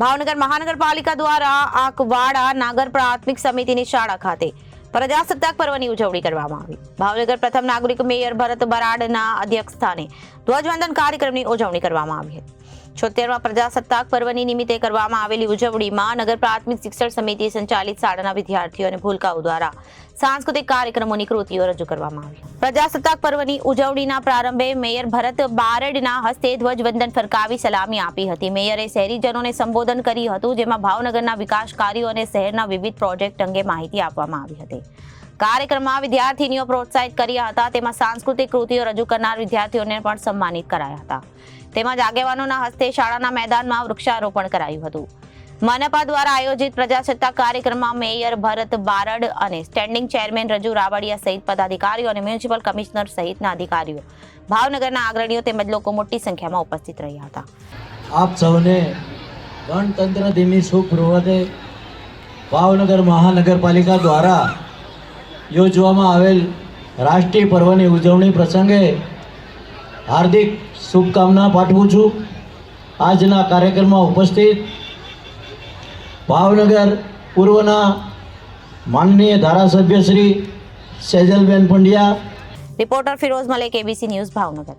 ભાવનગર મહાનગરપાલિકા દ્વારા આંકવાડા નાગર પ્રાથમિક સમિતિની શાળા ખાતે પ્રજાસત્તાક પર્વની ઉજવણી કરવામાં આવી. ભાવનગર પ્રથમ નાગરિક મેયર ભરત બરાડના અધ્યક્ષસ્થાને ધ્વજવંદન કાર્યક્રમની ઉજવણી કરવામાં આવી હતી. છોતેરમાં પ્રજાસત્તાક પર્વની નિમિત્તે કરવામાં આવેલી ઉજવણીમાં નગર પ્રાથમિક શિક્ષણ સમિતિ સંચાલિત શાળાના વિદ્યાર્થીઓ અને ભૂલકાઓ દ્વારા સાંસ્કૃતિક કાર્યક્રમોની કૃતિઓ રજૂ કરવામાં આવી. પ્રજાસત્તાક પર્વની ઉજવણીના પ્રારંભે મેયર ભરત બારડના હસ્તે ધ્વજવંદન ફરકાવી સલામી આપી હતી. મેયરે શહેરીજનોને સંબોધન કર્યું હતું, જેમાં ભાવનગરના વિકાસ કાર્યો અને શહેરના વિવિધ પ્રોજેક્ટ અંગે માહિતી આપવામાં આવી હતી. કાર્યક્રમમાં વિદ્યાર્થીનીઓ પ્રોત્સાહિત કર્યા હતા. તેમાં સાંસ્કૃતિક કૃતિઓ રજૂ કરનાર વિદ્યાર્થીઓને પણ સન્માનિત કરાયા હતા. તેમજ આગેવાનોના હસ્તે શાળાના મેદાનમાં વૃક્ષારોપણ કરાયું હતું. મનપા દ્વારા આયોજિત પ્રજાસત્તાક કાર્યક્રમમાં મેયર ભરત બારડ અને સ્ટેન્ડિંગ ચેરમેન રજુ રાવડિયા સહિત પદાધિકારીઓ અને મ્યુનિસિપલ કમિશનર સહિતના અધિકારીઓ, ભાવનગરના અગ્રણીઓ તેમજ લોકો મોટી સંખ્યામાં ઉપસ્થિત રહ્યા હતા. આપ સૌને ગણતંત્ર દિનની શુભ ભાવનગર મહાનગરપાલિકા દ્વારા યોજવામાં આવેલ રાષ્ટ્રીય પર્વની ઉજવણી પ્રસંગે હાર્દિક શુભકામના પાઠવું છું. આજના કાર્યક્રમમાં ઉપસ્થિત ભાવનગર પૂર્વના માનનીય ધારાસભ્ય Shri Sejalben Pandya. Reporter Firoz Malek ABC news Bhavnagar.